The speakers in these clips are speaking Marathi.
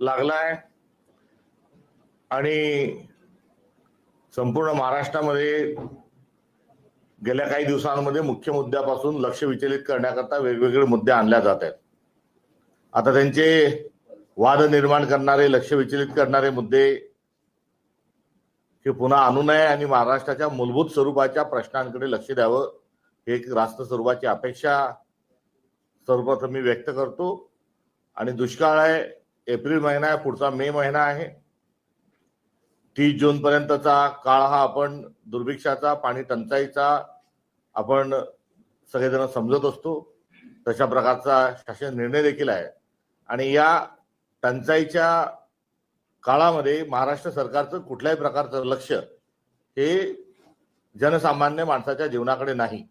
लागलाय. आणि संपूर्ण महाराष्ट्रामध्ये गेल्या काही दिवसांमध्ये मुख्य मुद्द्यापासून लक्ष विचलित करण्याकरता वेगवेगळे मुद्दे आणल्या जात आहेत. आता त्यांचे वाद निर्माण करणारे लक्ष विचलित करणारे मुद्दे हे पुन्हा आणू नये आणि महाराष्ट्राच्या मूलभूत स्वरूपाच्या प्रश्नांकडे लक्ष द्यावं हे एक रास्त स्वरूपाची अपेक्षा सर्वप्रथम मी व्यक्त करतो. आणि दुष्काळ आहे एप्रिल महिना आहे पुढचा मे महिना आहे. तीस जून पर्यंतचा काळ हा आपण दुर्भिक्षाचा पाणी टंचाईचा आपण सगळेजण समजत असतो. तशा प्रकारचा शासन निर्णय देखील आहे. आणि या टंचाईच्या काळामध्ये महाराष्ट्र सरकारचं कुठल्याही प्रकारचं लक्ष हे जनसामान्य माणसाच्या जीवनाकडे नाही.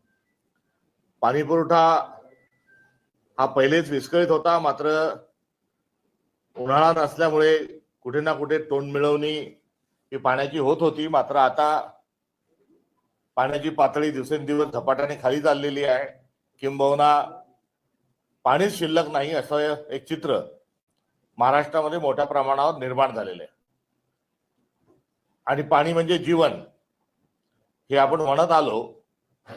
पाणी पुरवठा हा पहिलेच विस्कळीत होता मात्र उन्हाळा नसल्यामुळे कुठे ना कुठे तोंड मिळवणी ही पाण्याची होत होती. मात्र आता पाण्याची पातळी दिवसेंदिवस झपाट्याने खाली चाललेली आहे. किंबहुना पाणीच शिल्लक नाही असं एक चित्र महाराष्ट्रामध्ये मोठ्या प्रमाणावर निर्माण झालेलं आहे. आणि पाणी म्हणजे जीवन हे आपण म्हणत आलो.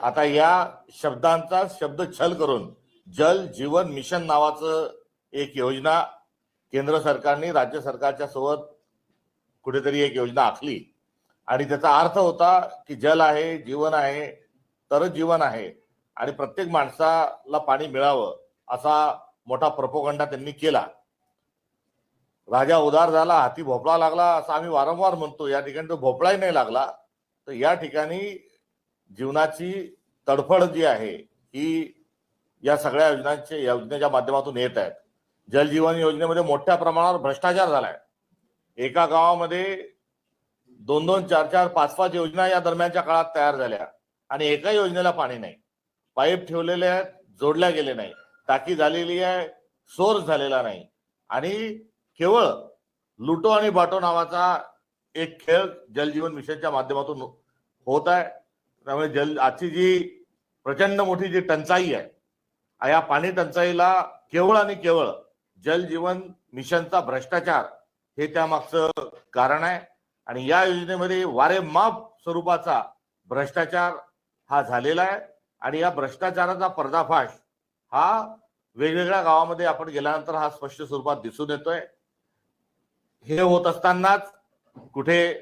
आता या शब्दांचा शब्द छल करून जल जीवन मिशन नावाचं एक योजना केंद्र सरकारने राज्य सरकारच्या सोबत कुठेतरी एक योजना आखली. आणि त्याचा अर्थ होता की जल आहे जीवन आहे तरच जीवन आहे. आणि प्रत्येक माणसाला पाणी मिळावं असा मोठा प्रपोगंडा त्यांनी केला. राजा उदार झाला हाती भोपळा लागला असं आम्ही वारंवार म्हणतो. या ठिकाणी तो भोपळाही नाही लागला. तर या ठिकाणी जीवनाची तडफड जी आहे ही या सगळ्या योजनांच्या योजनेच्या माध्यमातून येत आहेत. जल जीवन योजनेमध्ये मोठ्या प्रमाणावर भ्रष्टाचार झालाय. एका गावामध्ये दोन दोन चार चार पाच पाच योजना या दरम्यानच्या काळात तयार झाल्या. आणि एका योजनेला पाणी नाही. पाईप ठेवलेले आहेत जोडल्या गेले नाही. टाकी झालेली आहे सोर्स झालेला नाही. आणि केवळ लुटो आणि बाटो नावाचा एक खेळ जलजीवन मिशनच्या माध्यमातून होत आहे. त्यामुळे जल आजची जी प्रचंड मोठी जी टंचाई आहे या पाणी टंचाईला केवळ आणि केवळ जल जीवन मिशनचा भ्रष्टाचार हे त्यामागचं कारण आहे. आणि या योजनेमध्ये वारेमाप स्वरूपाचा भ्रष्टाचार हा झालेला आहे. आणि या भ्रष्टाचाराचा पर्दाफाश हा वेगवेगळ्या गावामध्ये आपण गेल्यानंतर हा स्पष्ट स्वरूपात दिसून येतोय. हे होत असतानाच कुठे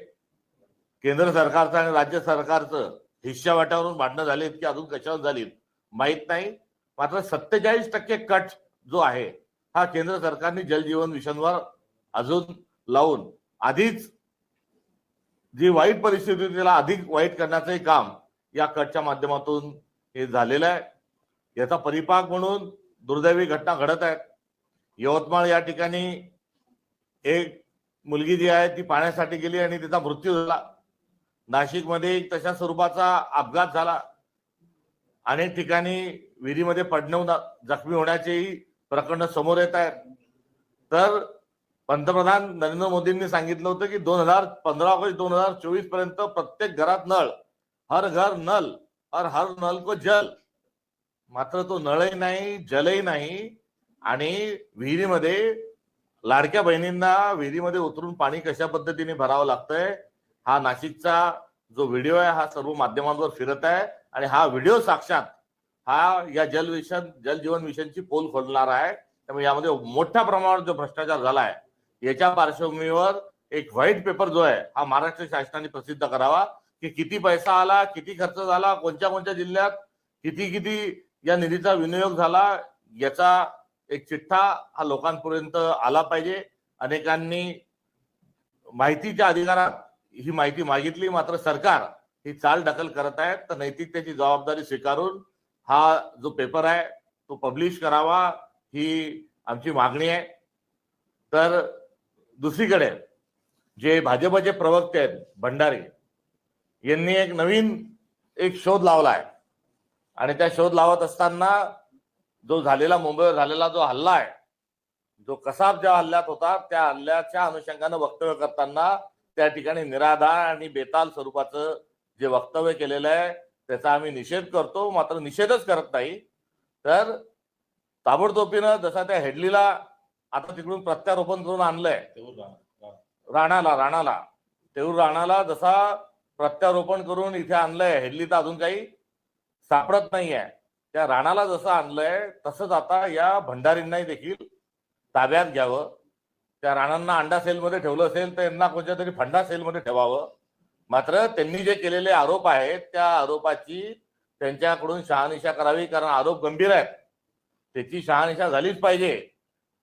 केंद्र सरकारचं आणि राज्य सरकारचं हिश्श्या वाट्यावरून भांडणं झालीत की अजून कशावर झालीत माहीत नाही. मात्र सत्तेचाळीस टक्के कट जो आहे हा केंद्र सरकारने जलजीवन मिशनवर अजून लावून आधीच जी वाईट परिस्थिती होती त्याला अधिक वाईट करण्याचंही काम या कटच्या माध्यमातून हे झालेलं आहे. याचा परिपाक म्हणून दुर्दैवी घटना घडत आहेत. यवतमाळ या ठिकाणी एक मुलगी जी आहे ती पाण्यासाठी गेली आणि तिचा मृत्यू झाला. नाशिकमध्ये एक तशा स्वरूपाचा अपघात झाला. अनेक ठिकाणी विहिरीमध्ये पडणं जखमी होण्याचेही प्रकरण समोर येत आहेत. तर पंतप्रधान नरेंद्र मोदींनी सांगितलं होतं की दोन हजार पंधरा ऑगस्ट दोन हजार चोवीसपर्यंत प्रत्येक घरात नळ हर घर नल और हर नल को जल. मात्र तो नळही नाही जलही नाही आणि विहिरीमध्ये लाडक्या बहिणींना विहिरीमध्ये उतरून पाणी कशा पद्धतीने भरावं लागतंय हा नाशिकचा जो व्हिडिओ आहे हा सर्व माध्यमांवर फिरत आहे आणि हा व्हिडिओ साक्षात हा या जल मिशन जल जीवन मिशनची पोल खोलणार आहे. त्यामुळे यामध्ये मोठ्या प्रमाणावर जो भ्रष्टाचार झाला आहे याच्या पार्श्वभूमीवर एक व्हाईट पेपर जो आहे हा महाराष्ट्र शासनाने प्रसिद्ध करावा. की किती पैसा आला किती खर्च झाला कोणत्या कोणत्या जिल्ह्यात किती किती या निधीचा विनियोग झाला याचा एक चिठ्ठा हा लोकांपर्यंत आला पाहिजे. अनेकांनी माहितीच्या अधिकारात ही माहिती मागितली मात्र सरकार ही चाल ढकल करत आहे तर नैतिकतेची जबाबदारी स्वीकारून हा जो पेपर आहे तो पब्लिश करावा ही आमची मागणी आहे. तर दुसरीकडे जे भाजपचे प्रवक्ते आहेत भंडारी यांनी एक नवीन एक शोध लावला आहे आणि त्या शोध लावत असताना जो झालेला मुंबईवर झालेला जो हल्ला आहे जो कसाब ज्या हल्ल्यात होता त्या हल्ल्याच्या अनुषंगानं वक्तव्य करताना त्या ठिकाणी निराधार आणि बेताल स्वरूपाचं जे वक्तव्य केलेलं आहे त्याचा आम्ही निषेध करतो मात्र निषेधच करत नाही. तर ताबडतोबीनं जसा त्या हेडलीला आता तिकडून प्रत्यारोपण करून आणलंय. राणाला राणाला. तेऊर राणाला जसा प्रत्यारोपण करून इथे आणलंय हेडली तर अजून काही सापडत नाहीये. त्या राणाला जसं आणलंय तसंच आता या भंडारींनाही देखील ताब्यात घ्यावं. त्या राणांना अंडा सेलमध्ये ठेवलं असेल तर यांना कोणत्या तरी फंडा सेलमध्ये ठेवावं. मात्र त्यांनी जे केलेले आरोप आहेत त्या आरोपाची त्यांच्याकडून शहानिशा करावी कारण आरोप गंभीर आहेत. त्याची शहानिशा झालीच पाहिजे.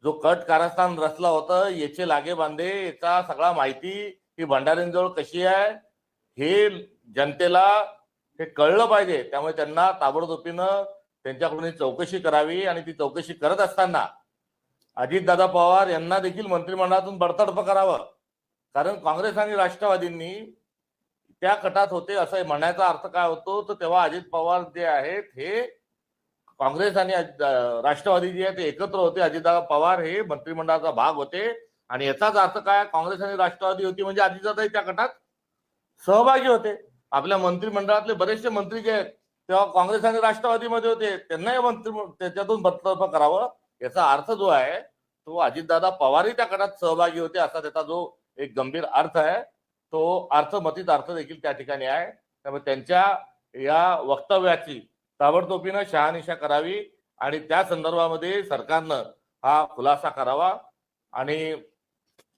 जो कट कारस्थान रचला होतं याचे लागे बांधे याचा सगळा माहिती ही भंडारींजवळ कशी आहे हे जनतेला हे कळलं पाहिजे. त्यामुळे त्यांना ताबडतोबीनं त्यांच्याकडून ही चौकशी करावी आणि ती चौकशी करत असताना अजितदादा पवार यांना देखील मंत्रिमंडळातून बडतर्फ करावं. कारण काँग्रेस आणि राष्ट्रवादींनी त्या गटात होते असं म्हणायचा अर्थ काय होतो? तर तेव्हा अजित पवार जे आहेत हे काँग्रेस आणि राष्ट्रवादी जे आहे ते एकत्र होते. अजितदादा पवार हे मंत्रिमंडळाचा भाग होते. आणि याचाच अर्थ काय? काँग्रेस आणि राष्ट्रवादी होती म्हणजे अजितदादाही त्या गटात सहभागी होते. आपल्या मंत्रिमंडळातले बरेचसे मंत्री जे आहेत तेव्हा काँग्रेस आणि राष्ट्रवादीमध्ये होते. त्यांनाही मंत्री त्याच्यातून बदतर्फ करावं याचा अर्थ जो आहे तो अजितदादा पवारही त्या गटात सहभागी होते असा त्याचा जो एक गंभीर अर्थ आहे. तो अर्थमतीत अर्थ देखील त्या ठिकाणी आहे. त्यामुळे त्यांच्या या वक्तव्याची ताबडतोबीनं शहानिशा करावी आणि त्या संदर्भामध्ये सरकारनं हा खुलासा करावा. आणि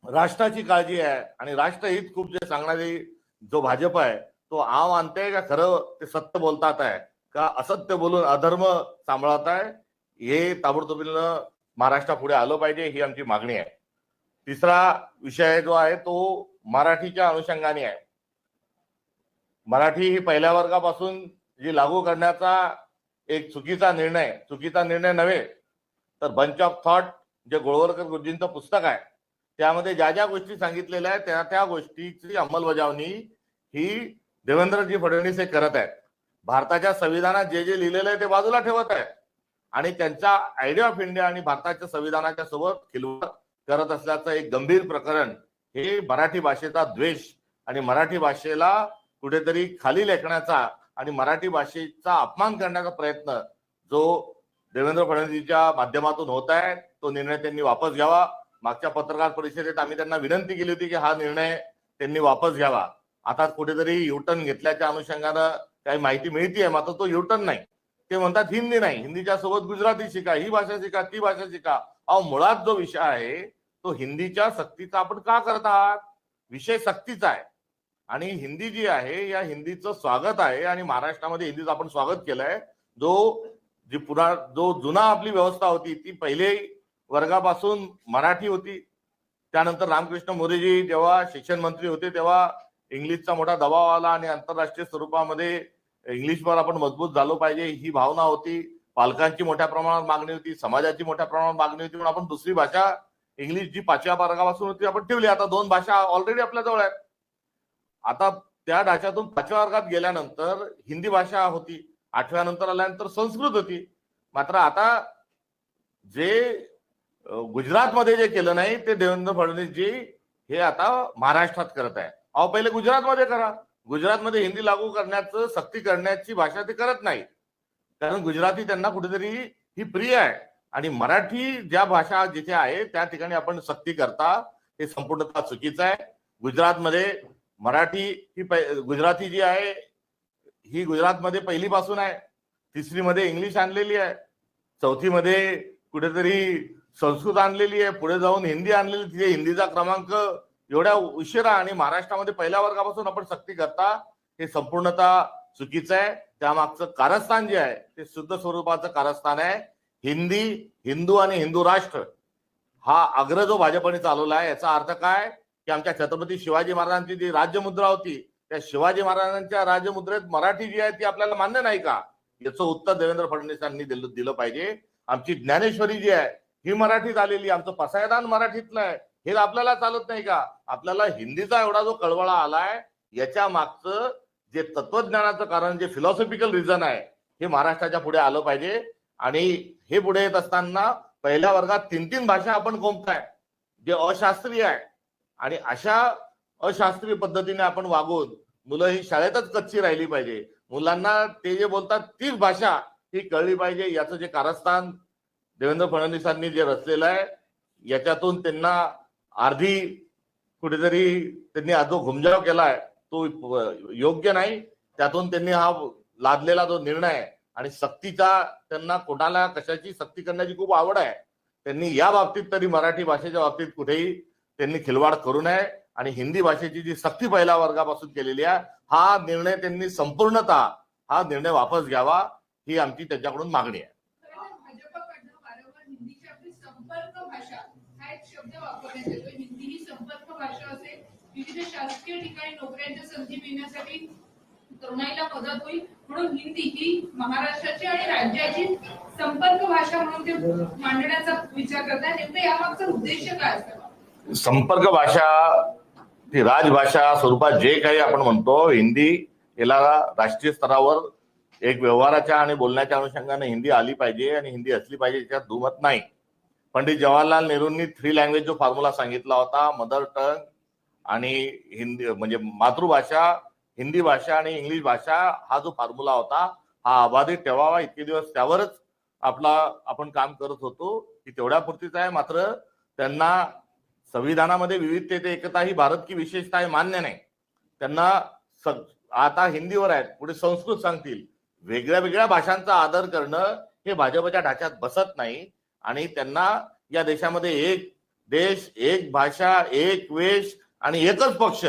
राष्ट्राची काळजी आहे आणि राष्ट्रहित खूप जे सांगणारी जो भाजप आहे तो आव आणते का खरं ते सत्य बोलतात आहे? का असत्य बोलून अधर्म सांभाळत आहे? हे ताबडतोबीनं महाराष्ट्रापुढे आलं पाहिजे ही आमची मागणी आहे. तिसरा विषय जो आहे तो मराठीच्या अनुषंगाने आहे. मराठी ही पहिल्या वर्गापासून जी लागू करण्याचा एक चुकीचा निर्णय चुकीचा निर्णय नव्हे तर बंच ऑफ थॉट जे गोळवलकर गुरुजींचं पुस्तक आहे त्यामध्ये ज्या ज्या गोष्टी सांगितलेल्या आहेत त्या त्या गोष्टीची अंमलबजावणी ही देवेंद्रजी फडणवीस हे करत आहेत. भारताच्या संविधानात जे जे लिहिलेलं आहे ते बाजूला ठेवत आहेत. आणि त्यांचा आयडिया ऑफ इंडिया आणि भारताच्या संविधानाच्या सोबत खिलवाड करत असल्याचं एक गंभीर प्रकरण हे मराठी भाषेचा द्वेष आणि मराठी भाषेला कुठेतरी खाली लेखण्याचा आणि मराठी भाषेचा अपमान करण्याचा प्रयत्न जो देवेंद्र फडणवीसच्या माध्यमातून होत आहे तो निर्णय त्यांनी वापस घ्यावा. मागच्या पत्रकार परिषदेत आम्ही त्यांना विनंती केली होती की हा निर्णय त्यांनी वापस घ्यावा. आता कुठेतरी युटर्न घेतल्याच्या अनुषंगानं काही माहिती मिळतीये मात्र तो युटर्न नाही. ते म्हणतात हिंदी नाही. हिंदीच्या सोबत गुजराती शिका ही भाषा शिका ती भाषा शिका. अहो मुळात जो विषय आहे तो हिंदीच्या सक्तीचा आपण का करत आहात? विषय सक्तीचा आहे. आणि हिंदी जी आहे या हिंदीचं स्वागत आहे आणि महाराष्ट्रामध्ये हिंदीचं आपण स्वागत केलंय. जो जी पुरा जो जुना आपली व्यवस्था होती ती पहिले वर्गापासून मराठी होती. त्यानंतर रामकृष्ण मोरेजी जेव्हा शिक्षण मंत्री होते तेव्हा इंग्लिशचा मोठा दबाव आला आणि आंतरराष्ट्रीय स्वरूपामध्ये इंग्लिशवर आपण मजबूत झालो पाहिजे ही भावना होती. पालकांची मोठ्या प्रमाणात मागणी होती समाजाची मोठ्या प्रमाणात मागणी होती म्हणून आपण दुसरी भाषा इंग्लिश जी पाचव्या वर्गापासून होती आपण ठेवली. आता दोन भाषा ऑलरेडी आपल्या जवळ आहेत. आता त्या ढाच्यातून पाचव्या वर्गात गेल्यानंतर हिंदी भाषा होती. आठव्या नंतर आल्यानंतर संस्कृत होती. मात्र आता जे गुजरातमध्ये जे केलं नाही ते देवेंद्र फडणवीसजी हे आता महाराष्ट्रात करत आहे. अहो पहिले गुजरातमध्ये करा. गुजरातमध्ये हिंदी लागू करण्याचं सक्ती करण्याची भाषा ते करत नाही कारण गुजराती त्यांना कुठेतरी ही प्रिय आहे. आणि मराठी ज्या भाषा जिथे आहे त्या ठिकाणी आपण सक्ती करता हे संपूर्णतः चुकीचं आहे. गुजरातमध्ये मराठी ही पै- गुजराती जी आहे ही गुजरातमध्ये पहिलीपासून आहे. तिसरीमध्ये इंग्लिश आणलेली आहे. चौथीमध्ये कुठेतरी संस्कृत आणलेली आहे. पुढे जाऊन हिंदी आणलेली तिथे हिंदीचा क्रमांक एवढ्या उशिरा आणि महाराष्ट्रामध्ये पहिल्या वर्गापासून आपण सक्ती करता हे संपूर्णतः चुकीचं आहे. त्यामागचं कारस्थान जे आहे ते शुद्ध स्वरूपाचं कारस्थान आहे. हिंदी हिंदू आणि हिंदू राष्ट्र हा अग्र जो भाजपने चालवला आहे याचा अर्थ काय? की आमच्या छत्रपती शिवाजी महाराजांची जी राज्यमुद्रा होती त्या शिवाजी महाराजांच्या राज्यमुद्रेत मराठी जी आहे ती आपल्याला मान्य नाही का? याचं उत्तर देवेंद्र फडणवीसांनी दिलं दिलं पाहिजे. आमची ज्ञानेश्वरी जी आहे ही मराठीत आलेली आमचं पसायदान मराठीतलं आहे. हे आपल्याला चालत नाही का? आपल्याला हिंदीचा एवढा जो कळवळा आलाय याच्या मागचं जे तत्वज्ञानाचं कारण जे फिलॉसॉफिकल रिझन आहे हे महाराष्ट्राच्या पुढे आलं पाहिजे. आणि हे पुढे येत असताना पहिल्या वर्गात तीन तीन भाषा आपण कोंबताय जे अशास्त्रीय आहे. आणि अशा अशास्त्रीय पद्धतीने आपण वागून मुलं ही शाळेतच कच्ची राहिली पाहिजे. मुलांना ते जे बोलतात तीच भाषा ही कळली पाहिजे. याचं जे कारस्थान देवेंद्र फडणवीसांनी जे रचलेलं आहे याच्यातून त्यांना अर्धी कुठेतरी त्यांनी हा जो घुमजाव केलाय. तो योग्य नाही. त्यातून त्यांनी हा लादलेला जो निर्णय आहे आणि सक्तीचा त्यांना कोणाला कशाची सक्ती करण्याची खूप आवड आहे. त्यांनी या बाबतीत तरी मराठी भाषेच्या बाबतीत कुठेही त्यांनी खिलवाड करू नये. आणि हिंदी भाषेची जी सक्ती पहिल्या वर्गापासून केलेली आहे हा निर्णय त्यांनी संपूर्णतः हा निर्णय वापस घ्यावा ही आमची त्यांच्याकडून मागणी आहे. हिंदी ही संपर्क भाषा असेल. विविध शासकीय ठिकाणी नोकऱ्यांच्या संधी मिळण्यासाठी तरुणाईला मदत होईल म्हणून हिंदी ही महाराष्ट्राची आणि राज्याची संपर्क भाषा म्हणून ते मांडण्याचा विचार करताय नेमकं यामागचा उद्देश काय असावा संपर्क भाषा ती राजभाषा स्वरूपात जे काही आपण म्हणतो हिंदी याला राष्ट्रीय स्तरावर एक व्यवहाराच्या आणि बोलण्याच्या अनुषंगाने हिंदी आली पाहिजे आणि हिंदी असली पाहिजे याच्यात दुमत नाही. पंडित जवाहरलाल नेहरूंनी थ्री लँग्वेज जो फॉर्म्युला सांगितला होता मदर टंग आणि हिंदी म्हणजे मातृभाषा हिंदी भाषा आणि इंग्लिश भाषा हा जो फॉर्म्युला होता हा अबाधित ठेवावा. इतके दिवस त्यावरच आपला आपण काम करत होतो. की तेवढ्यापुरतीच आहे. मात्र त्यांना संविधानामध्ये विविधतेत एकता ही भारत की विशेषता आहे मान्य नाही. त्यांना आता हिंदीवर आहेत. पुढे संस्कृत सांगतील. वेगळ्या वेगळ्या भाषांचा आदर करणं हे भाजपच्या ढाच्यात बसत नाही. आणि त्यांना या देशामध्ये एक देश एक भाषा एक वेश आणि एकच पक्ष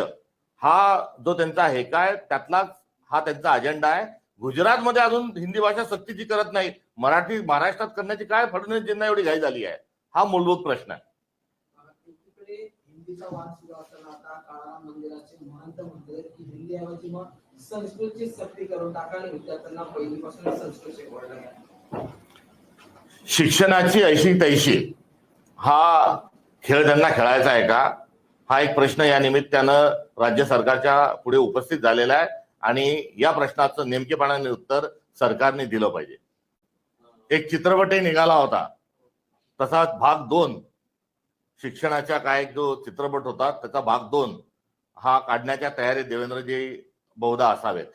हा जो त्यांचा हे काय त्यातलाच हा त्यांचा अजेंडा आहे. गुजरातमध्ये अजून हिंदी भाषा सक्तीची करत नाही मराठी महाराष्ट्रात करण्याची काय फडणवीस ज्यांना एवढी घाई झाली आहे? हा मूलभूत प्रश्न आहे. शिक्षणाची ऐशी तैशी हा खेळ त्यांना खेळायचा आहे का? हा एक प्रश्न या निमित्तानं राज्य सरकारच्या पुढे उपस्थित झालेला आहे आणि या प्रश्नाचं नेमकेपणाने उत्तर सरकारने दिलं पाहिजे. एक चित्रपटही निघाला होता. तसाच भाग दोन शिक्षणाच्या काय जो चित्रपट होता त्याचा भाग दोन हा काढण्याच्या तयारीत देवेंद्रजी बहुधा असावेत.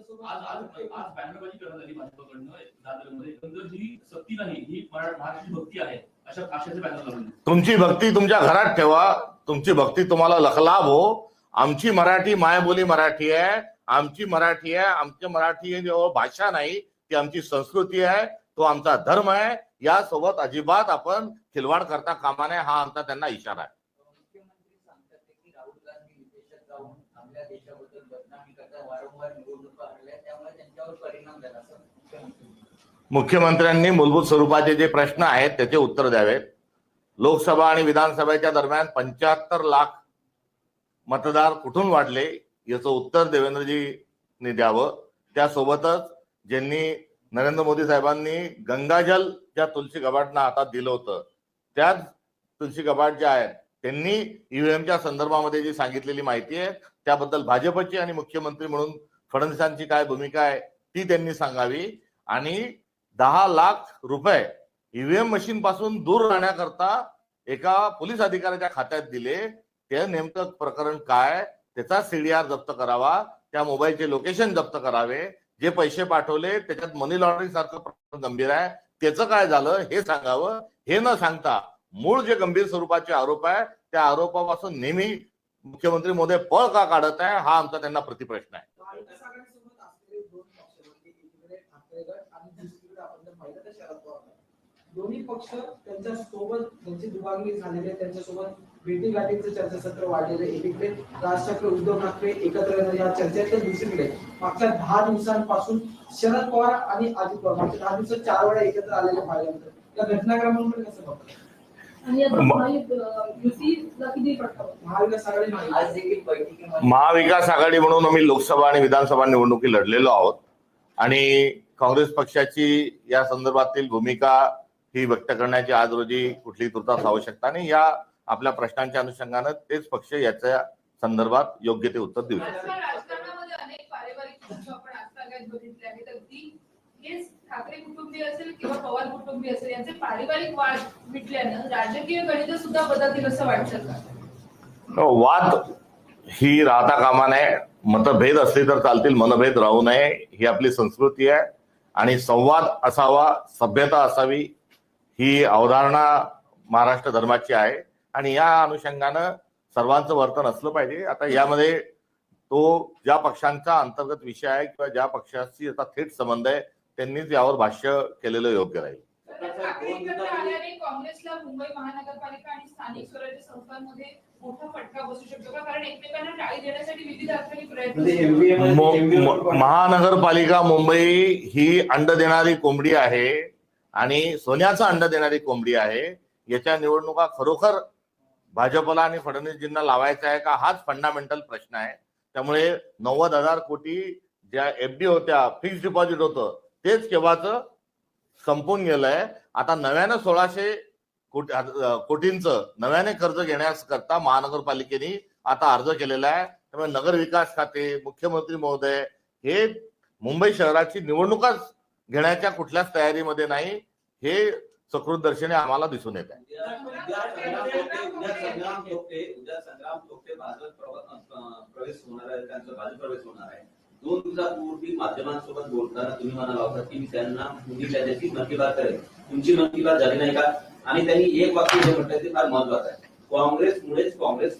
आज आज आज बॅनरबाजी करण्यात आली भाजपकडनं. दादरमध्ये एकंदर ही सक्ती नाही ही महाराष्ट्राची भक्ती आहे अशा आशयाचे बॅनर लावले. तुमची भक्ती तुमच्या घरात ठेवा. तुमची भक्ती तुम्हाला लखलाभ हो. आमची मराठी मायबोली मराठी आहे. आमची मराठी आहे. आमची मराठी ही जो भाषा नाही ती आमची संस्कृती आहे. तो आमचा धर्म आहे. यासोबत अजिबात आपण खिलवाड करता कामा नये हा आमचा त्यांना इशारा आहे. मुख्यमंत्री सांगतात की राहुल गांधी विदेशात जाऊन आपल्या देशाबद्दल बदनामी करता वारंवार निवडणुका हरल्या त्यामुळे त्यांच्यावर परिणाम झाला असं मुख्यमंत्री मुख्यमंत्र्यांनी मूलभूत स्वरूपाचे जे प्रश्न आहेत त्याचे उत्तर द्यावेत लोकसभा आणि विधानसभेच्या दरम्यान पंच्याहत्तर लाख मतदार कुठून वाढले याचं उत्तर देवेंद्रजींनी द्यावं. त्यासोबतच ज्यांनी नरेंद्र मोदी साहेबांनी गंगाजल ज्या तुलसी गबाटना हातात दिलं होतं त्याच तुलसी गबाट ज्या आहेत त्यांनी ईव्हीएमच्या संदर्भामध्ये जी सांगितलेली माहिती आहे त्याबद्दल भाजपची आणि मुख्यमंत्री म्हणून फडणवीसांची काय भूमिका आहे ती त्यांनी सांगावी. आणि दहा लाख रुपये ईव्हीएम मशीन पासून दूर राहण्याकरता एका पोलीस अधिकाऱ्याच्या खात्यात दिले. ते नेमकं प्रकरण काय? त्याचा सीडीआर जप्त करावा. त्या मोबाईलचे लोकेशन जप्त करावे. जे पैसे पाठवले त्याच्यात मनी लॉन्ड्रिंग सारखं प्रकरण गंभीर आहे. त्याचं काय झालं हे सांगावं. हे न सांगता मूळ जे गंभीर स्वरूपाचे आरोप आहे त्या आरोपापासून नेहमी मुख्यमंत्री मोदी पळ का काढत आहे हा आमचा त्यांना प्रतिप्रश्न आहे महाविकास आघाडीसोबत असलेले दोन पक्ष म्हणजे एकीकडे ठाकरे गट आणि दुसरीकडे आपण जर पाहिलं तर शरद पवार गट. दोन्ही पक्ष त्यांच्यासोबत त्यांची दुभागणी झालेली आहे. त्यांच्यासोबत भेटी गाठीचं चर्चासत्र वाढलेलं आहे. एकीकडे राज ठाकरे उद्धव ठाकरे एकत्र या चर्चेत तर दुसरीकडे मागच्या दहा दिवसांपासून शरद पवार आणि अजित पवार मागच्या दहा दिवसात चार वेळा एकत्र आलेले पाहिजे त्या घटनाक्रमांकडे कसं बघतात महाविकास आघाडी म्हणून आम्ही लोकसभा आणि विधानसभा निवडणुकी लढलेलो आहोत. आणि काँग्रेस पक्षाची या संदर्भातील भूमिका ही व्यक्त करण्याची आज रोजी कुठली तुर्तास आवश्यकता नाही. या आपल्या प्रश्नांच्या अनुषंगानं तेच पक्ष याच्या संदर्भात योग्य ते उत्तर देऊ शकतात ठाकरे कुटुंबीय असेल किंवा पवार कुटुंबीय असेल यांचे पारिवारिक वाद मिटल्यानं राजकीय गणित सुद्धा बदलतील असं वाटतं का? वाद ही राहता कामा नये. मतभेद असले तर चालतील मनभेद राहू नये. ही आपली संस्कृती आहे. आणि संवाद असावा सभ्यता असावी ही अवधारणा महाराष्ट्र धर्माची आहे. आणि या अनुषंगानं सर्वांचं वर्तन असलं पाहिजे. आता यामध्ये तो ज्या पक्षांचा अंतर्गत विषय आहे किंवा ज्या पक्षाशी याचा थेट संबंध आहे त्यांनीच यावर भाष्य केलेलं योग्य राहील. तर ठाकरे एकत्र आल्याने काँग्रेसला मुंबई महानगरपालिका आणि स्थानिक स्वराज्य संस्थांमध्ये मोठा फटका बसू शकतो का? कारण एकमेकांना टाळी देण्यासाठी विविध अर्थाने प्रयत्न म्हणजे महानगरपालिका मुंबई ही अंड देणारी कोंबडी आहे. आणि सोन्याचं अंड देणारी कोंबडी आहे. याच्या निवडणुका खरोखर भाजपला आणि फडणवीसजींना लावायचा आहे का? हाच फंडामेंटल प्रश्न आहे. त्यामुळे नव्वद हजार कोटी ज्या एफडी होत्या फिक्स डिपॉझिट होतं तेच केव्हाच संपून गेलंय. आता नव्यानं सोळाशे कोटी कोटींचं नव्याने कर्ज घेण्यास करता महानगरपालिकेने आता अर्ज केलेला आहे. त्यामुळे नगर विकास खाते मुख्यमंत्री महोदय हे मुंबई शहराची निवडणुकाच घेण्याच्या कुठल्याच तयारीमध्ये नाही. हे सकृत दर्शनी आम्हाला दिसून येत आहे. दोन दिवसापूर्वी माध्यमांसोबत बोलताना तुम्ही म्हणाला होता की मी त्यांना पुढील मन की बात करेल तुमची मन की बात झाली नाही का? आणि त्यांनी एक वाक्य जे म्हटलं ते फार महत्वाचं आहे. काँग्रेसमुळेच काँग्रेस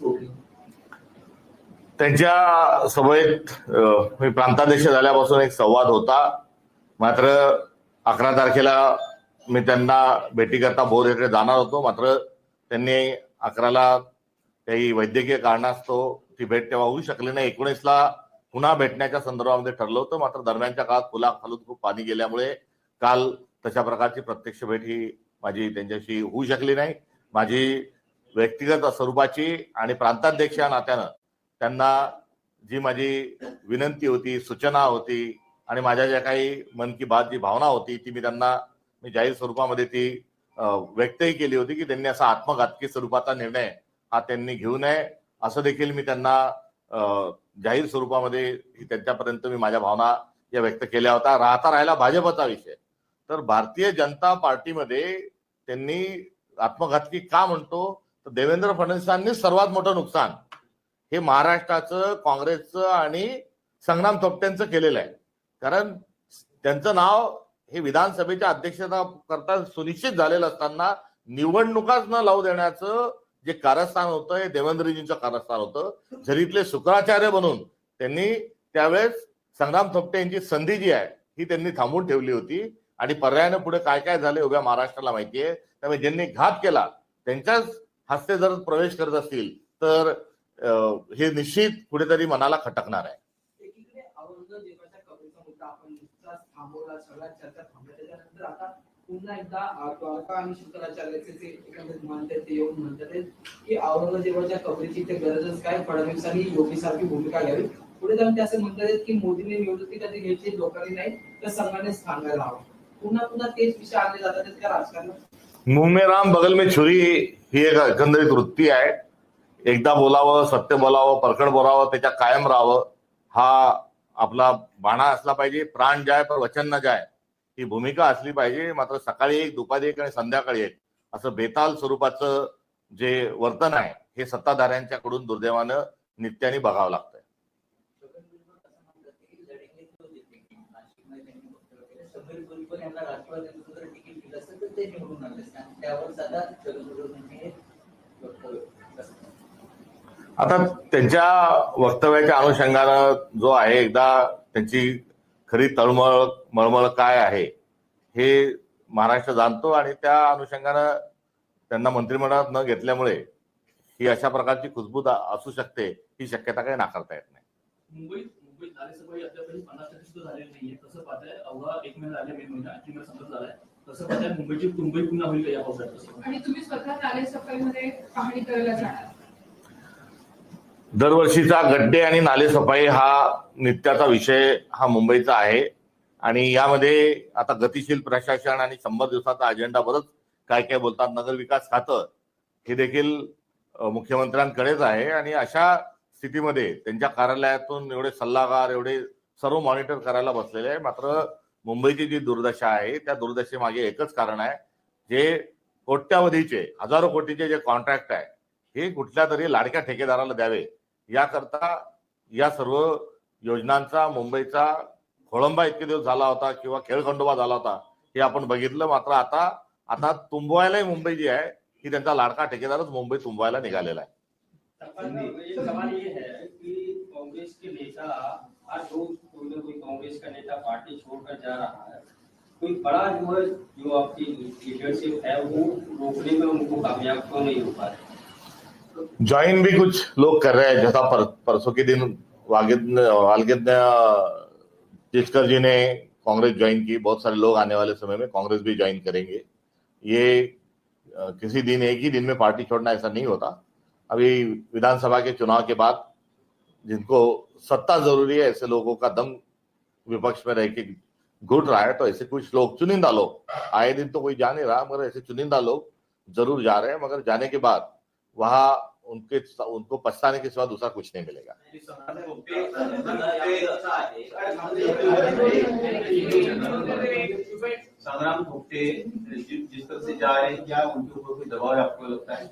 त्यांच्या सभेत मी प्रांताध्यक्ष झाल्यापासून एक संवाद होता. मात्र अकरा तारखेला मी त्यांना भेटीकरता बोर भोर येथे जाणार होतो. मात्र त्यांनी अकराला काही वैद्यकीय कारणास्तव ती भेट तेव्हा होऊ शकली नाही. एकोणीसला पुन्हा भेटण्याच्या संदर्भामध्ये ठरलं होतं. मात्र दरम्यानच्या काळात खुला खालून खूप पाणी गेल्यामुळे काल तशा प्रकारची प्रत्यक्ष भेट ही माझी त्यांच्याशी होऊ शकली नाही. माझी व्यक्तिगत स्वरूपाची आणि प्रांताध्यक्ष या नात्यानं त्यांना जी माझी विनंती होती सूचना होती आणि माझ्या ज्या काही मन की बात जी भावना होती ती मी त्यांना मी जाहीर स्वरूपामध्ये ती व्यक्तही केली होती की त्यांनी असा आत्मघातकी स्वरूपाचा निर्णय हा त्यांनी घेऊ नये. असं देखील मी त्यांना जाहीर स्वरूपामध्ये त्यांच्यापर्यंत मी माझ्या भावना या व्यक्त केल्या होत्या. राहता राहिला भाजपचा विषय. तर भारतीय जनता पार्टीमध्ये त्यांनी आत्मघातकी का म्हणतो? तर देवेंद्र फडणवीसांनी सर्वात मोठं नुकसान हे महाराष्ट्राचं काँग्रेसचं आणि संग्राम थोपट्यांचं केलेलं आहे. कारण त्यांचं नाव हे विधानसभेच्या अध्यक्षता करता सुनिश्चित झालेलं असताना निवडणुकाच न लावू देण्याचं जे कारस्थान होतं हे देवेंद्रजींचं कारस्थान होतं. झरीतले शुक्राचार्य बनून त्यांनी त्यावेळेस संग्राम थोपटे यांची संधी जी आहे ही त्यांनी थांबवून ठेवली होती. आणि पर्यायानं पुढे काय काय झाले उभ्या महाराष्ट्राला माहिती आहे त्यामुळे ज्यांनी घात केला त्यांच्याच हस्ते जर प्रवेश करत असतील तर हे निश्चित कुठेतरी मनाला खटकणार आहे एकीकडे औरंगजेबाच्या कबरीचा मुद्दा आपण नुकताच थांबवला सगळ्यात चर्चा थांबल्या. त्याच्यानंतर आता पुन्हा एकदा द्वारका आणि शंकराचार्याचे जे एकंदरीत म्हणतात ते येऊन म्हणतात की औरंगजेबाच्या कबरीची ते गरजच काय फडणवीसांनी योगीसारखी भूमिका घ्यावी. पुढे जाऊन ते असं म्हणतात की मोदींनी निवडणुकी कधी घ्यायची लोकांनी नाही तर संघानेच सांगायला हवं. पुन्हा पुन्हा तेच विषय आणले जातात त्या राजकारणात मुंह में राम बगल में छुरी ही एक एकंदरीत वृत्ती आहे. एकदा बोलावं सत्य बोलावं परखड बोलावं त्याच्या कायम राहावं हा आपला बाणा असला पाहिजे प्राण जाय पर वचन न जाय ही भूमिका असली पाहिजे. मात्र सकाळी एक दुपारी एक आणि संध्याकाळी एक असं बेताल स्वरूपाचं जे वर्तन आहे हे सत्ताधाऱ्यांच्याकडून दुर्दैवानं नित्याने बघावं लागतंय. ते निवडून आले त्यावर सदा छगन भुजबळ यांनी हे वक्तव्य केलं असतं. आता त्यांच्या वक्तव्याच्या अनुषंगानं जो आहे एकदा त्यांची खरी तळमळ मळमळ काय आहे हे महाराष्ट्र जाणतो आणि त्या अनुषंगानं त्यांना मंत्रिमंडळात न घेतल्यामुळे ही अशा प्रकारची खुशबू दा- असू शकते ही शक्यता काही नाकारता येत नाही. मुंबईत मुंबईत नालेसफाई अद्यापही पन्नास टक्के सुद्धा झालेली नाहीये. तसं पाहताय अवघा एक महिना झाले मे महिना आणखी महिना संपत झालाय. तसं पाहताय मुंबईची मुंबई पुन्हा होईल का या पावसाळ्यात? आणि तुम्ही स्वतः नाले सफाईमध्ये पाहणी करायला जाणार. दरवर्षीचा गड्डे आणि नालेसफाई हा नित्याचा विषय हा मुंबईचा आहे. आणि यामध्ये आता गतिशील प्रशासन आणि शंभर दिवसाचा अजेंडा बरंच काय काय बोलतात नगर विकास खातं हे देखील मुख्यमंत्र्यांकडेच आहे. आणि अशा स्थितीमध्ये त्यांच्या कार्यालयातून एवढे सल्लागार एवढे सर्व मॉनिटर करायला बसलेले आहे. मात्र मुंबईची जी दुर्दशा आहे त्या दुर्दशेमागे एकच कारण आहे. जे कोट्यावधीचे हजारो कोटीचे जे कॉन्ट्रॅक्ट आहे हे कुठल्या तरी लाडक्या ठेकेदाराला द्यावे. याकरता या सर्व योजनांचा मुंबईचा खोळंबा इतके दिवस झाला होता किंवा खेळखंडोबा झाला होता हे आपण बघितलं. मात्र आता आता तुंबवायलाही मुंबई जी आहे की त्यांचा लाडका ठेकेदारच मुंबई तुंबवायला निघालेला आहे. ये सवाल ये है कि कांग्रेस के नेता हर रोज कोई ना कोई कांग्रेस का नेता पार्टी छोड़कर जा रहा है। कोई बड़ा जो है जो आपकी लीडरशिप है वो रोकने में उनको कामयाब क्यों नहीं हो पा रहे? ज्वाइन भी कुछ लोग कर रहे हैं जैसा पर, परसों के दिन वागिद वालगिद जिसकर जी ने कांग्रेस ज्वाइन की बहुत सारे लोग आने वाले समय में कांग्रेस भी ज्वाइन करेंगे। ये किसी दिन एक ही दिन में पार्टी छोड़ना ऐसा नहीं होता। अभी विधानसभा के चुनाव के बाद जिनको सत्ता ज़रूरी है ऐसे लोगों का दम विपक्ष में रह के घुट रहा है तो ऐसे कुछ लोग चुनिंदा लोग आए दिन तो कोई जा नहीं रहा मगर ऐसे चुनिंदा लोग ज़रूर जा रहे हैं मगर जाने के बाद वहाँ उनके उनको पछताने के सिवा दूसरा कुछ नहीं मिलेगा। संग्राम थोपटे जिस जिस तरह से जा रहे हैं क्या उनके ऊपर कोई दबाव आपको लगता है?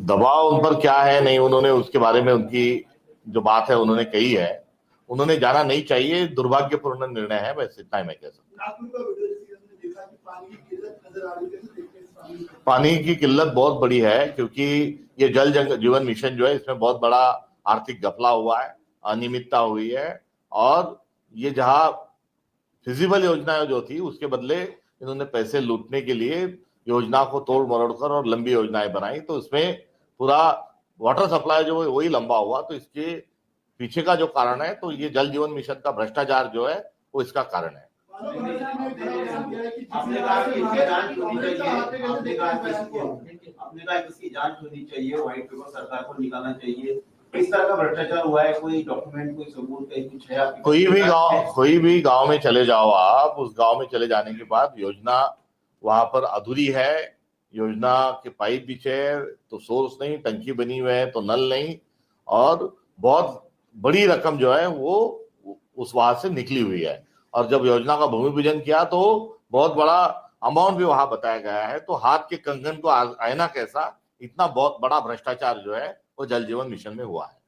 दबाव उन पर क्या है नहीं उन्होंने उसके बारे में उनकी जो बात है उन्होंने कही है। उन्होंने जाना नहीं चाहिए दुर्भाग्यपूर्ण निर्णय है बस इतना ही मैं कह सकता हूँ। पानी की किल्लत बहुत बड़ी है, क्योंकि ये जल जीवन मिशन जो है, इसमें बहुत बड़ा आर्थिक घपला हुआ है, अनियमितता हुई है, और ये जहाँ फिजिबल योजनाएँ जो थी, उसके बदले इन्होंने पैसे लूटने के लिए योजना को तोड़ मरोड़ कर और लंबी योजनाएँ बनाई तो इसमें पूरा वाटर सप्लाई जो है, वही लंबा हुआ तो इसके पीछे का जो कारण है तो ये जल जीवन मिशन का भ्रष्टाचार जो है, वो इसका कारण है। आपने कहा कि इसकी जाँच होनी चाहिए आपने कहा इसकी जाँच होनी चाहिए व्हाइट पेपर सरकार को निकालना चाहिए। इस तरह का भ्रष्टाचार हुआ है कोई डॉक्यूमेंट कोई सबूत कहीं कुछ है कोई भी? गाँव कोई भी गाँव में चले जाओ आप उस गाँव में चले जाने के बाद योजना वहाँ पर अधूरी है। योजना के पाइप बिछे तो सोर्स नहीं टंकी बनी हुई है तो नल नहीं और बहुत बड़ी रकम जो है वो उस वहाँ से निकली हुई है। और जब योजना का भूमि पूजन किया तो बहुत बड़ा अमाउंट भी वहाँ बताया गया है। तो हाथ के कंगन को आ- आईना कैसा इतना बहुत बड़ा भ्रष्टाचार जो है वो जल जीवन मिशन में हुआ है।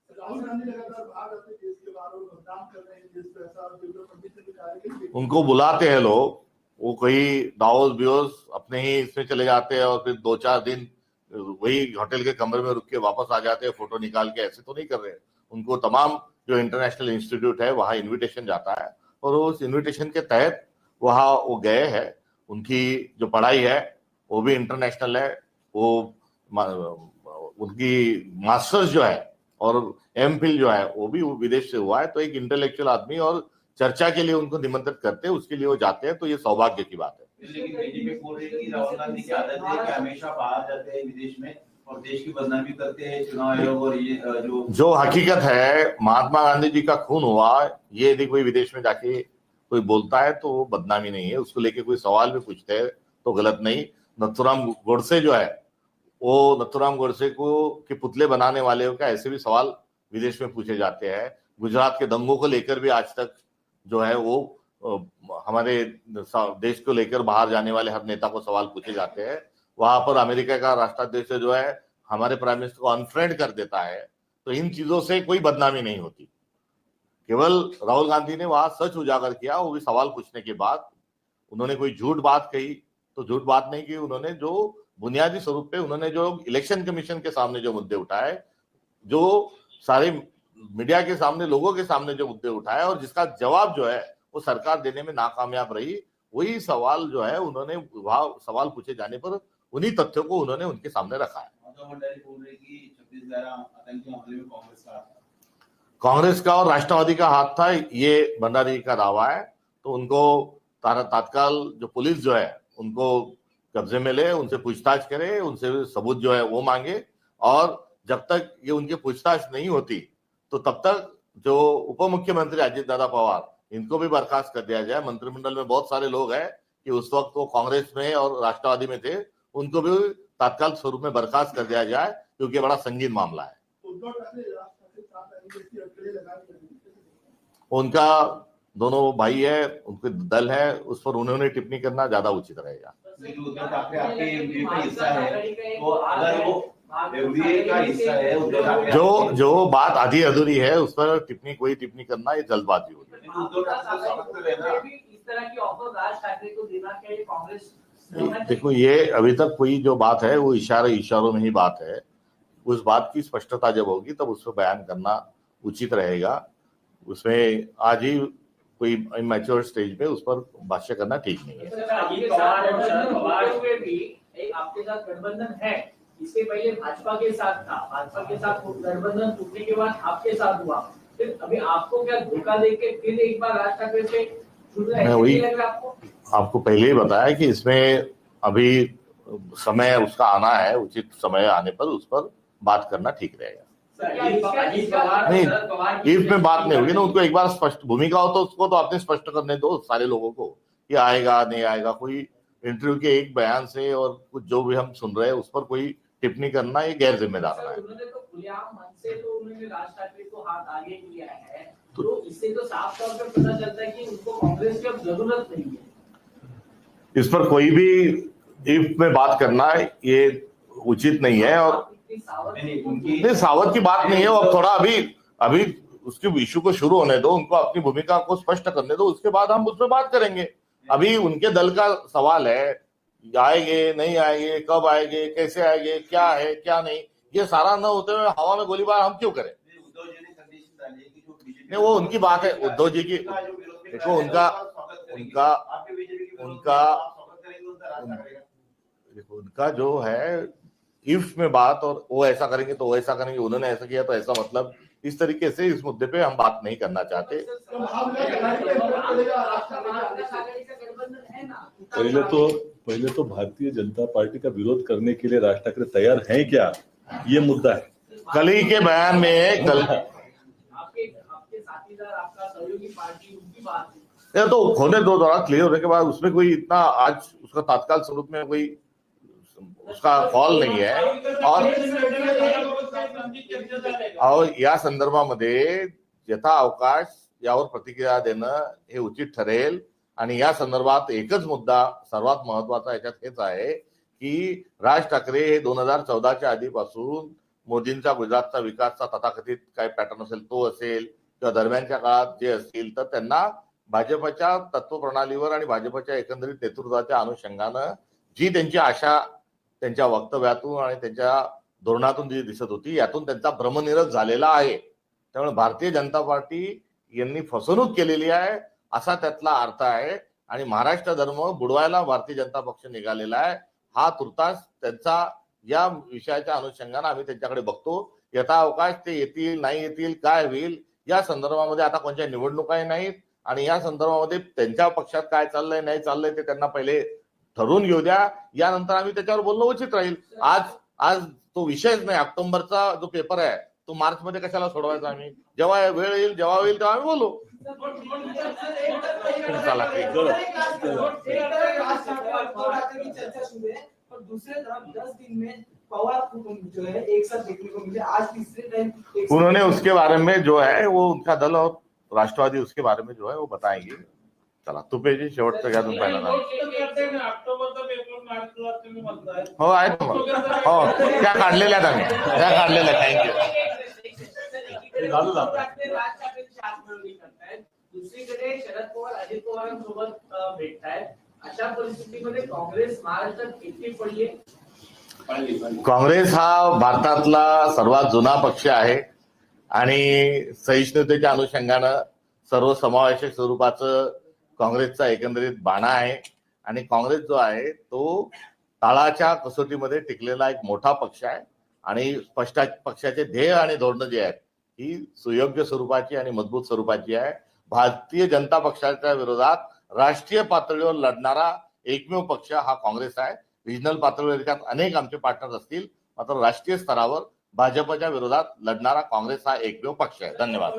उनको बुलाते हैं लोग वो कोई दावोस बियोस अपने ही इसमें चले जाते हैं और फिर दो चार दिन वही होटल के कमरे में रुक के वापस आ जाते हैं फ़ोटो निकाल के ऐसे तो नहीं कर रहे। उनको तमाम जो इंटरनेशनल इंस्टीट्यूट है वहाँ इनविटेशन जाता है। और उस इनविटेशन के तहत वहाँ वो गए हैं। उनकी जो पढ़ाई है, वो भी इंटरनेशनल है। वो उनकी मास्टर्स जो है और एम जो है, वो भी विदेश से हुआ है। तो एक इंटेलेक्चुअल आदमी और चर्चा के लिए उनको निमंत्रित करते हैं, उसके लिए वो जाते हैं तो ये सौभाग्य की बात है। लेकिन बीजेपी बोल रही है कि राहुल गांधी की आदत है कि हमेशा बाहर जाते हैं विदेश में। और देश की बदनामी करते हैं, चुनाव आयोग और ये जो जो हकीकत है, महात्मा गांधी जी का खून हुआ, ये यदि कोई विदेश में जाके कोई बोलता है तो वो बदनामी नहीं है। उसको लेके कोई सवाल भी पूछते हैं तो गलत नहीं। नथुराम गोडसे जो है, वो नथुराम गोडसे को, के पुतले बनाने वाले का ऐसे भी सवाल विदेश में पूछे जाते हैं। गुजरात के दंगों को लेकर भी आज तक जो है, वो हमारे देश को लेकर बाहर जाने वाले हर नेता को सवाल पूछे जाते हैं। वहाँ पर अमेरिका का राष्ट्राध्यक्ष जो है, हमारे प्राइम मिनिस्टर को अनफ्रेंड कर देता है तो इन चीज़ों से कोई बदनामी नहीं होती। केवल राहुल गांधी ने वहाँ सच उजागर किया, वो भी सवाल पूछने के बाद। उन्होंने कोई झूठ बात कही तो झूठ बात नहीं की उन्होंने, जो बुनियादी स्वरूप पे उन्होंने जो इलेक्शन कमीशन के सामने जो मुद्दे उठाए, जो सारे मीडिया के सामने, लोगों के सामने जो मुद्दे उठाए, और जिसका जवाब जो है, वो सरकार देने में नाकामयाब रही, वही सवाल जो है, उन्होंने सवाल पूछे जाने पर उन्हीं तथ्यों को उन्होंने उनके सामने रखा है। कांग्रेस का और राष्ट्रवादी का हाथ था ये भंडारी का दावा है। तो उनको तारा- तात्काल जो पुलिस जो है उनको कब्जे में ले उनसे पूछताछ करे उनसे सबूत जो है वो मांगे। और जब तक ये उनकी पूछताछ नहीं होती तो तब तक जो उप मुख्यमंत्री अजित दादा पवार इनको भी बर्खास्त कर दिया जाए। मंत्रिमंडल में बहुत सारे लोग हैं कि उस वक्त वो कांग्रेस में और राष्ट्रवादी में थे। उनको भी तत्काल स्वरूप में बर्खास्त कर दिया जाए क्योंकि ये बड़ा संगीन मामला है उद्धव ठाकरे राज ठाकरे साथ आएंगे इसकी अकेले लगा के रखेंगे। उनका दोनों भाई है उनके दल है उस पर उन्होंने टिप्पणी करना ज्यादा उचित रहेगा लेकिन उद्धव ठाकरे आपके एमडीए का हिस्सा है तो अगर वो एमडीए का हिस्सा है उद्धव ठाकरे जो आपके- जो बात आधी अधूरी है उस पर टिप्पणी कोई टिप्पणी करना ये जल्दबाजी होगी लेकिन उद्धव ठाकरे का स्वागत कर रहे हैं देखो ये अभी तक कोई जो बात है वो इशारे इशारों में ही बात है। उस बात की स्पष्टता जब होगी तब उस पर बयान करना उचित रहेगा। उसमें आज ही कोई मैच्योर स्टेज पे उस पर भाष्य करना ठीक नहीं है। सर, आपके साथ गठबंधन है। इसके पहले भाजपा के साथ था। भाजपा के साथ गठबंधन टूटने के बाद आपके साथ हुआ। फिर अभी आपको क्या धोखा देके फिर एक बार राज ठाकरे से हैं आपको? आपको पहले ही बताया कि इसमें अभी समय उसका आना है उचित समय आने पर उस पर बात करना ठीक रहेगा। नहीं, ईफ में बात नहीं होगी ना उनको एक बार स्पष्ट भूमिका हो तो उसको तो आपने स्पष्ट करने दो सारे लोगों को कि आएगा नहीं आएगा। कोई इंटरव्यू के एक बयान से और कुछ जो भी हम सुन रहे हैं उस पर कोई टिप्पणी करना ये गैर जिम्मेदार है। तो- तो इससे तो साफ़ तौर पर पता चलता है कि उनको कांग्रेस की अब ज़रूरत नहीं है। इस पर कोई भी इफ़ में बात करना ये उचित नहीं है और नहीं, सावध की बात नहीं है वो अब थोड़ा अभी अभी उसके इशू को शुरू होने दो उनको अपनी भूमिका को स्पष्ट करने दो उसके बाद हम उस पर बात करेंगे अभी उनके दल का सवाल है आएँगे नहीं आएँगे कब आएँगे कैसे आएँगे क्या है क्या नहीं ये सारा न होते हुए हवा में गोलीबार हम क्यों करें नहीं, वो उनकी बात है, उद्धव जी की- देखो, उनका-। उनका- उनका-? देखो उनका जो है इफ़ में बात और वो ऐसा करेंगे तो वो ऐसा करेंगे उन्होंने ऐसा किया तो ऐसा मतलब इस तरीके से इस मुद्दे पे हम बात नहीं करना चाहते। पहले तो पहले तो भारतीय जनता पार्टी का विरोध करने के लिए राज ठाकरे तैयार हैं क्या? ये मुद्दा है। कल ही के बयान में कल आपके आपके साथीदार आपका सहयोगी पार्टी उनकी बात या तो होने दो थोड़ा क्लियर होने के बाद उसमें कोई इतना आज उसका तात्काल स्वरूप में कोई उसका फॉल नाही आहे और या संदर्भामध्ये यथा अवकाश यावर प्रतिक्रिया देणं हे उचित ठरेल. आणि या संदर्भात एकच मुद्दा सर्वात महत्त्वाचा याच्यात हेच आहे की राज ठाकरे हे दोन हजार चौदाच्या आधीपासून मोदींचा गुजरातचा विकासचा तथाकथित काय पॅटर्न असेल तो असेल किंवा दरम्यानच्या काळात जे असतील तर त्यांना भाजपच्या तत्वप्रणालीवर आणि भाजपच्या एकंदरीत नेतृत्वाच्या अनुषंगानं जी त्यांची आशा त्यांच्या वक्तव्यातून आणि त्यांच्या धोरणातून जी दिसत होती यातून त्यांचा भ्रमनिरस झालेला आहे. त्यामुळे भारतीय जनता पार्टी यांनी फसवणूक केलेली आहे असा त्यातला अर्थ आहे. आणि महाराष्ट्र धर्म बुडवायला भारतीय जनता पक्ष निघालेला आहे हा तुर्तास त्यांचा या विषयाच्या अनुषंगाने आम्ही त्यांच्याकडे बघतो. यथा अवकाश ते येतील नाही येतील काय होईल या संदर्भामध्ये आता कोणत्या निवडणुकाही नाहीत. आणि या संदर्भामध्ये त्यांच्या पक्षात काय चाललंय नाही चाललंय ते त्यांना पहिले ठरवून घेऊ द्या. यानंतर आम्ही त्याच्यावर बोलणं उचित राहील. आज आज तो विषयच नाही. ऑक्टोबरचा जो पेपर आहे तो मार्च मध्ये कशाला सोडवायचा आम्ही? जेव्हा वेळ येईल जेव्हा होईल तेव्हा आम्ही बोलू. चला, ठीक. चर्चा शुरू और दूसरे तरफ दस दिन में पवार को जो एक साथ देखने को मिले आज तीसरे टाइम एक साथ- उन्होंने उसके बारे में जो है वो उनका दल और राष्ट्रवादी उसके बारे में जो है वो बताएँगे। चला तुपेजी शेवटचं घ्या तुम्ही पहिला नाव. हो आहेत हो। त्या काढलेल्या आहेत आम्ही त्या काढलेल्या थँक्यू ना. राज ठाकरेंची हातमिळवणी करतायत दुसरीकडे शरद पवार अजित पवारांसोबत भेटतायत. अशा परिस्थितीमध्ये काँग्रेस महाराष्ट्रात एकटी पडली काँग्रेस हा भारतातला सर्वात जुना पक्ष आहे. आणि सहिष्णुतेच्या अनुषंगानं सर्वसमावेशक स्वरूपाचं काँग्रेसचा एकंदरीत बाणा आहे. आणि काँग्रेस जो आहे तो काळाच्या कसोटीमध्ये टिकलेला एक मोठा पक्ष आहे. आणि स्पष्ट पक्षाचे ध्येय आणि धोरणं जे आहेत ही सुयोग्य स्वरूपाची आणि मजबूत स्वरूपाची आहे. भारतीय जनता पक्षाच्या विरोधात राष्ट्रीय पातळीवर लढणारा एकमेव पक्ष हा काँग्रेस आहे. रिजनल पातळीवर अनेक आमचे पार्टनर असतील मात्र राष्ट्रीय स्तरावर भाजपच्या विरोधात लढणारा काँग्रेस हा एकमेव पक्ष आहे. धन्यवाद.